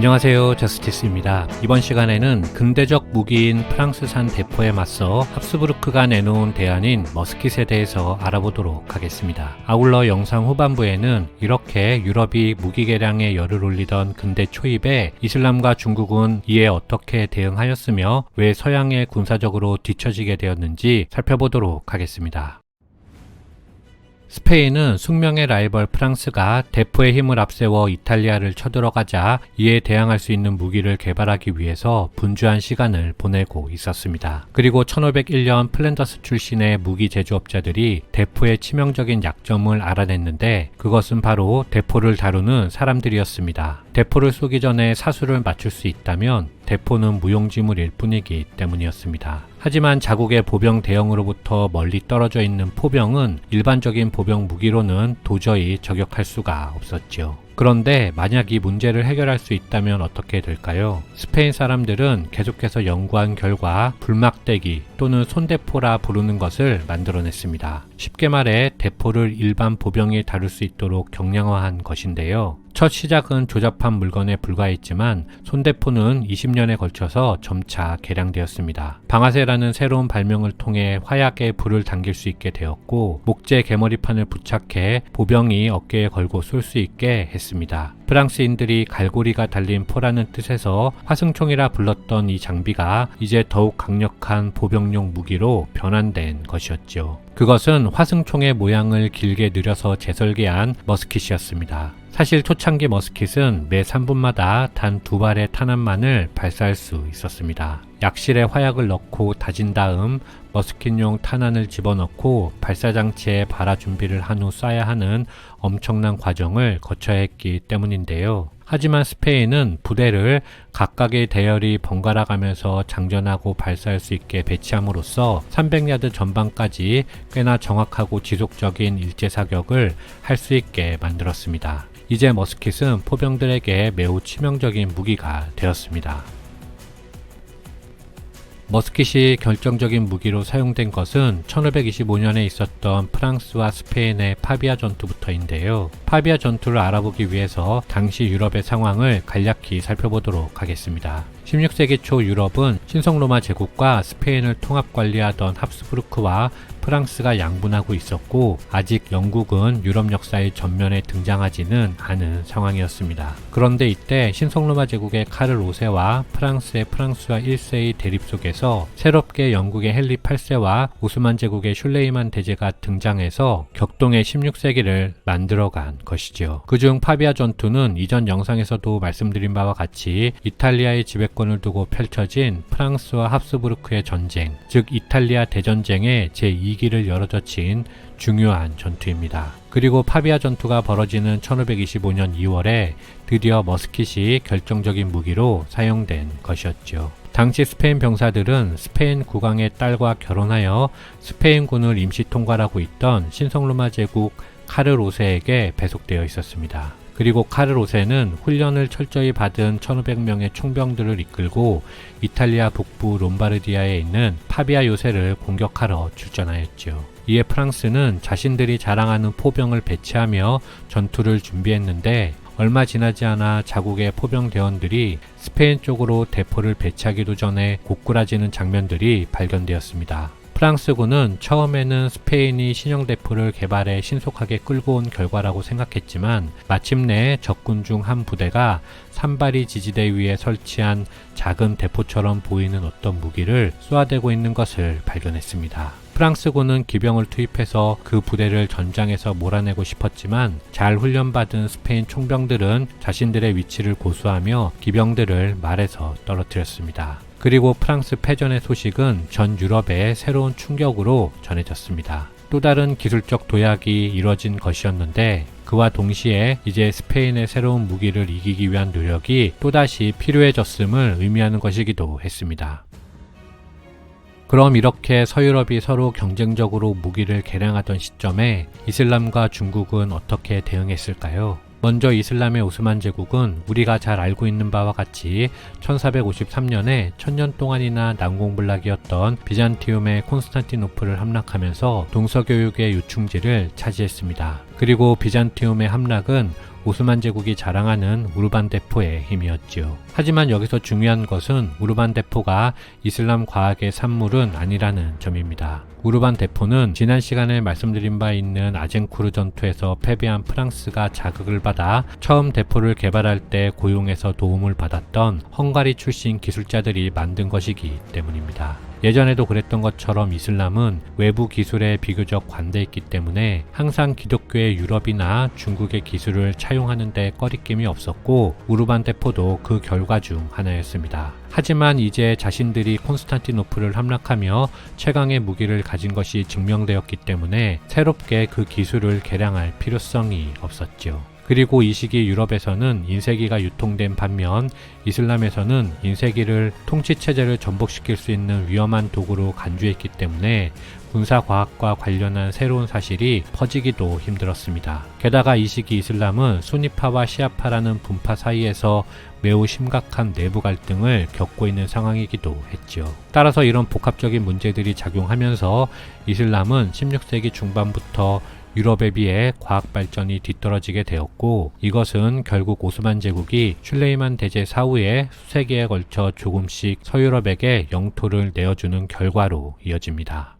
안녕하세요. 저스티스입니다. 이번 시간에는 근대적 무기인 프랑스산 대포에 맞서 합스부르크가 내놓은 대안인 머스킷에 대해서 알아보도록 하겠습니다. 아울러 영상 후반부에는 이렇게 유럽이 무기 개량에 열을 올리던 근대 초입에 이슬람과 중국은 이에 어떻게 대응하였으며 왜 서양에 군사적으로 뒤처지게 되었는지 살펴보도록 하겠습니다. 스페인은 숙명의 라이벌 프랑스가 대포의 힘을 앞세워 이탈리아를 쳐들어가자 이에 대항할 수 있는 무기를 개발하기 위해서 분주한 시간을 보내고 있었습니다. 그리고 1501년 플랜더스 출신의 무기 제조업자들이 대포의 치명적인 약점을 알아냈는데 그것은 바로 대포를 다루는 사람들이었습니다. 대포를 쏘기 전에 사수를 맞출 수 있다면 대포는 무용지물일 뿐이기 때문이었습니다. 하지만 자국의 보병 대형으로부터 멀리 떨어져 있는 포병은 일반적인 보병 무기로는 도저히 저격할 수가 없었죠. 그런데 만약 이 문제를 해결할 수 있다면 어떻게 될까요? 스페인 사람들은 계속해서 연구한 결과 불막대기 또는 손대포라 부르는 것을 만들어냈습니다. 쉽게 말해 대포를 일반 보병이 다룰 수 있도록 경량화한 것인데요. 첫 시작은 조잡한 물건에 불과했지만 손대포는 20년에 걸쳐서 점차 개량되었습니다. 방아쇠라는 새로운 발명을 통해 화약에 불을 당길 수 있게 되었고 목재 개머리판을 부착해 보병이 어깨에 걸고 쏠 수 있게 했습니다. 프랑스인들이 갈고리가 달린 포라는 뜻에서 화승총이라 불렀던 이 장비가 이제 더욱 강력한 보병용 무기로 변환된 것이었죠. 그것은 화승총의 모양을 길게 늘려서 재설계한 머스킷이었습니다. 사실 초창기 머스킷은 매 3분마다 단 두 발의 탄환만을 발사할 수 있었습니다. 약실에 화약을 넣고 다진 다음 머스킷용 탄환을 집어넣고 발사장치에 발화 준비를 한 후 쏴야 하는 엄청난 과정을 거쳐야 했기 때문인데요. 하지만 스페인은 부대를 각각의 대열이 번갈아 가면서 장전하고 발사할 수 있게 배치함으로써 300야드 전방까지 꽤나 정확하고 지속적인 일제 사격을 할 수 있게 만들었습니다. 이제 머스킷은 포병들에게 매우 치명적인 무기가 되었습니다. 머스킷이 결정적인 무기로 사용된 것은 1525년에 있었던 프랑스와 스페인의 파비아 전투부터인데요. 파비아 전투를 알아보기 위해서 당시 유럽의 상황을 간략히 살펴보도록 하겠습니다. 16세기 초 유럽은 신성로마 제국과 스페인을 통합 관리하던 합스부르크와 프랑스가 양분하고 있었고 아직 영국은 유럽 역사의 전면에 등장하지는 않은 상황이었습니다. 그런데 이때 신성로마 제국의 카를 5세와 프랑스의 프랑스와 1세의 대립 속에서 새롭게 영국의 헨리 8세와 오스만 제국의 슐레이만 대제가 등장해서 격동의 16세기를 만들어간 것이죠. 그중 파비아 전투는 이전 영상에서도 말씀드린 바와 같이 이탈리아의 지배 권을 두고 펼쳐진 프랑스와 합스부르크의 전쟁, 즉 이탈리아 대전쟁의 제2 2기를 열어젖힌 중요한 전투입니다. 그리고 파비아 전투가 벌어지는 1525년 2월에 드디어 머스킷이 결정적인 무기로 사용된 것이었죠. 당시 스페인 병사들은 스페인 국왕의 딸과 결혼하여 스페인군을 임시 통괄하고 있던 신성로마 제국 카르 로세에게 배속되어 있었습니다. 그리고 카르 로세는 훈련을 철저히 받은 1500명의 총병들을 이끌고 이탈리아 북부 롬바르디아에 있는 파비아 요새를 공격하러 출전하였죠. 이에 프랑스는 자신들이 자랑하는 포병을 배치하며 전투를 준비했는데 얼마 지나지 않아 자국의 포병 대원들이 스페인 쪽으로 대포를 배치하기도 전에 고꾸라지는 장면들이 발견되었습니다. 프랑스군은 처음에는 스페인이 신형 대포를 개발해 신속하게 끌고 온 결과라고 생각했지만 마침내 적군 중 한 부대가 산발이 지지대 위에 설치한 작은 대포처럼 보이는 어떤 무기를 쏘아대고 있는 것을 발견했습니다. 프랑스군은 기병을 투입해서 그 부대를 전장에서 몰아내고 싶었지만 잘 훈련받은 스페인 총병들은 자신들의 위치를 고수하며 기병들을 말에서 떨어뜨렸습니다. 그리고 프랑스 패전의 소식은 전 유럽에 새로운 충격으로 전해졌습니다. 또 다른 기술적 도약이 이뤄진 것이었는데 그와 동시에 이제 스페인의 새로운 무기를 이기기 위한 노력이 또다시 필요해졌음을 의미하는 것이기도 했습니다. 그럼 이렇게 서유럽이 서로 경쟁적으로 무기를 개량하던 시점에 이슬람과 중국은 어떻게 대응했을까요? 먼저 이슬람의 오스만 제국은 우리가 잘 알고 있는 바와 같이 1453년에 천년 동안이나 난공불락이었던 비잔티움의 콘스탄티노플을 함락하면서 동서교육의 유충지를 차지했습니다. 그리고 비잔티움의 함락은 오스만 제국이 자랑하는 우르반 대포의 힘이었지요. 하지만 여기서 중요한 것은 우르반 대포가 이슬람 과학의 산물은 아니라는 점입니다. 우르반 대포는 지난 시간에 말씀드린 바 있는 아젠쿠르 전투에서 패배한 프랑스가 자극을 받아 처음 대포를 개발할 때 고용해서 도움을 받았던 헝가리 출신 기술자들이 만든 것이기 때문입니다. 예전에도 그랬던 것처럼 이슬람은 외부 기술에 비교적 관대했기 때문에 항상 기독교의 유럽이나 중국의 기술을 차용하는데 꺼리낌이 없었고 우르반 대포도 그 결과 중 하나였습니다. 하지만 이제 자신들이 콘스탄티노플을 함락하며 최강의 무기를 가진 것이 증명되었기 때문에 새롭게 그 기술을 개량할 필요성이 없었죠. 그리고 이 시기 유럽에서는 인쇄기가 유통된 반면 이슬람에서는 인쇄기를 통치체제를 전복시킬 수 있는 위험한 도구로 간주했기 때문에 군사과학과 관련한 새로운 사실이 퍼지기도 힘들었습니다. 게다가 이 시기 이슬람은 수니파와 시아파라는 분파 사이에서 매우 심각한 내부 갈등을 겪고 있는 상황이기도 했죠. 따라서 이런 복합적인 문제들이 작용하면서 이슬람은 16세기 중반부터 유럽에 비해 과학 발전이 뒤떨어지게 되었고 이것은 결국 오스만 제국이 슐레이만 대제 사후에 수세기에 걸쳐 조금씩 서유럽에게 영토를 내어주는 결과로 이어집니다.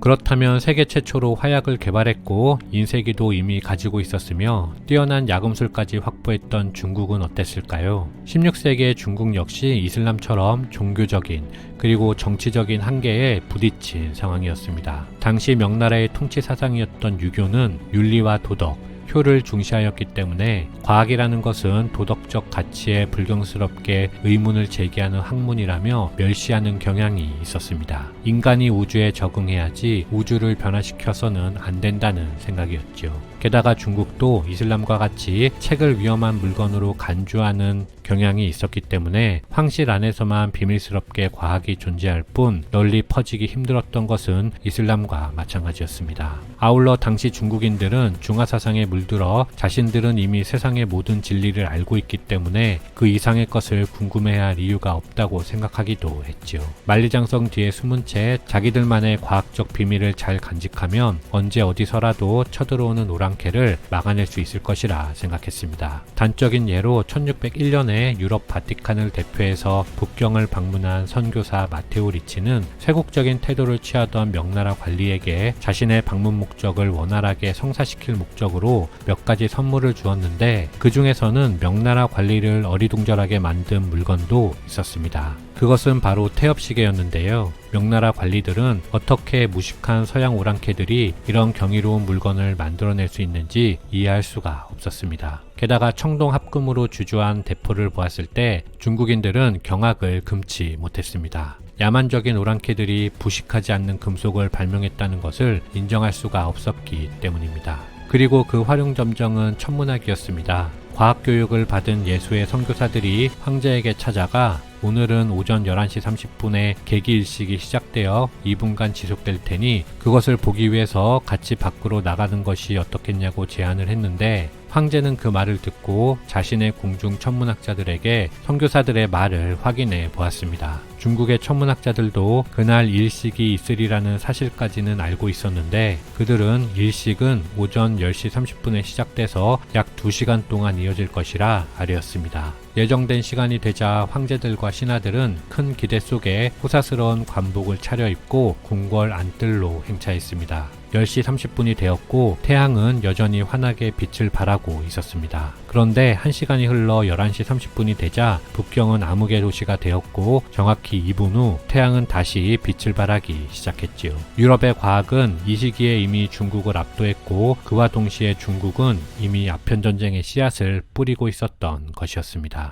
그렇다면 세계 최초로 화약을 개발했고 인쇄기도 이미 가지고 있었으며 뛰어난 야금술까지 확보했던 중국은 어땠을까요? 16세기의 중국 역시 이슬람처럼 종교적인 그리고 정치적인 한계에 부딪힌 상황이었습니다. 당시 명나라의 통치 사상이었던 유교는 윤리와 도덕, 효를 중시하였기 때문에 과학이라는 것은 도덕적 가치에 불경스럽게 의문을 제기하는 학문이라며 멸시하는 경향이 있었습니다. 인간이 우주에 적응해야지 우주를 변화시켜서는 안 된다는 생각이었죠. 게다가 중국도 이슬람과 같이 책을 위험한 물건으로 간주하는 경향이 있었기 때문에 황실 안에서만 비밀스럽게 과학이 존재할 뿐 널리 퍼지기 힘들었던 것은 이슬람과 마찬가지였습니다. 아울러 당시 중국인들은 중화 사상에 물들어 자신들은 이미 세상의 모든 진리를 알고 있기 때문에 그 이상의 것을 궁금해야 할 이유가 없다고 생각하기도 했지요. 만리장성 뒤에 숨은 채 자기들만의 과학적 비밀을 잘 간직하면 언제 어디서라도 쳐들어오는 오랑캐를 막아낼 수 있을 것이라 생각했습니다. 단적인 예로 1601년에 유럽 바티칸을 대표해서 북경을 방문한 선교사 마테오 리치는 쇄국적인 태도를 취하던 명나라 관리에게 자신의 방문 목적을 원활하게 성사시킬 목적으로 몇 가지 선물을 주었는데 그 중에서는 명나라 관리를 어리둥절하게 만든 물건도 있었습니다. 그것은 바로 태엽시계였는데요. 명나라 관리들은 어떻게 무식한 서양 오랑캐들이 이런 경이로운 물건을 만들어낼 수 있는지 이해할 수가 없었습니다. 게다가 청동 합금으로 주주한 대포를 보았을 때 중국인들은 경악을 금치 못했습니다. 야만적인 오랑캐들이 부식하지 않는 금속을 발명했다는 것을 인정할 수가 없었기 때문입니다. 그리고 그 활용 점정은 천문학이었습니다. 과학 교육을 받은 예수의 선교사들이 황제에게 찾아가 오늘은 오전 11시 30분에 계기일식이 시작되어 2분간 지속될 테니 그것을 보기 위해서 같이 밖으로 나가는 것이 어떻겠냐고 제안을 했는데 황제는 그 말을 듣고 자신의 궁중 천문학자들에게 선교사들의 말을 확인해 보았습니다. 중국의 천문학자들도 그날 일식이 있으리라는 사실까지는 알고 있었는데 그들은 일식은 오전 10시 30분에 시작돼서 약 2시간 동안 이어질 것이라 아뢰었습니다. 예정된 시간이 되자 황제들과 신하들은 큰 기대 속에 호사스러운 관복을 차려입고 궁궐 안뜰로 행차했습니다. 10시 30분이 되었고 태양은 여전히 환하게 빛을 발하고 있었습니다. 그런데 1시간이 흘러 11시 30분이 되자 북경은 암흑의 도시가 되었고 정확히 2분 후 태양은 다시 빛을 발하기 시작했지요. 유럽의 과학은 이 시기에 이미 중국을 압도했고 그와 동시에 중국은 이미 아편 전쟁의 씨앗을 뿌리고 있었던 것이었습니다.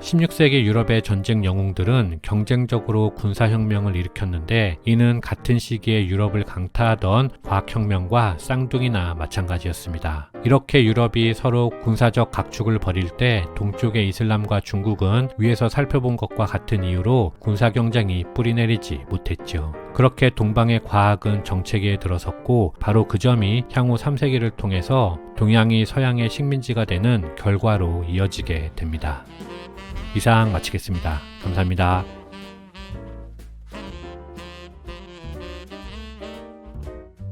16세기 유럽의 전쟁 영웅들은 경쟁적으로 군사혁명을 일으켰는데 이는 같은 시기에 유럽을 강타하던 과학혁명과 쌍둥이나 마찬가지였습니다. 이렇게 유럽이 서로 군사적 각축을 벌일 때 동쪽의 이슬람과 중국은 위에서 살펴본 것과 같은 이유로 군사 경쟁이 뿌리내리지 못했죠. 그렇게 동방의 과학은 정체기에 들어섰고 바로 그 점이 향후 3세기를 통해서 동양이 서양의 식민지가 되는 결과로 이어지게 됩니다. 이상 마치겠습니다. 감사합니다.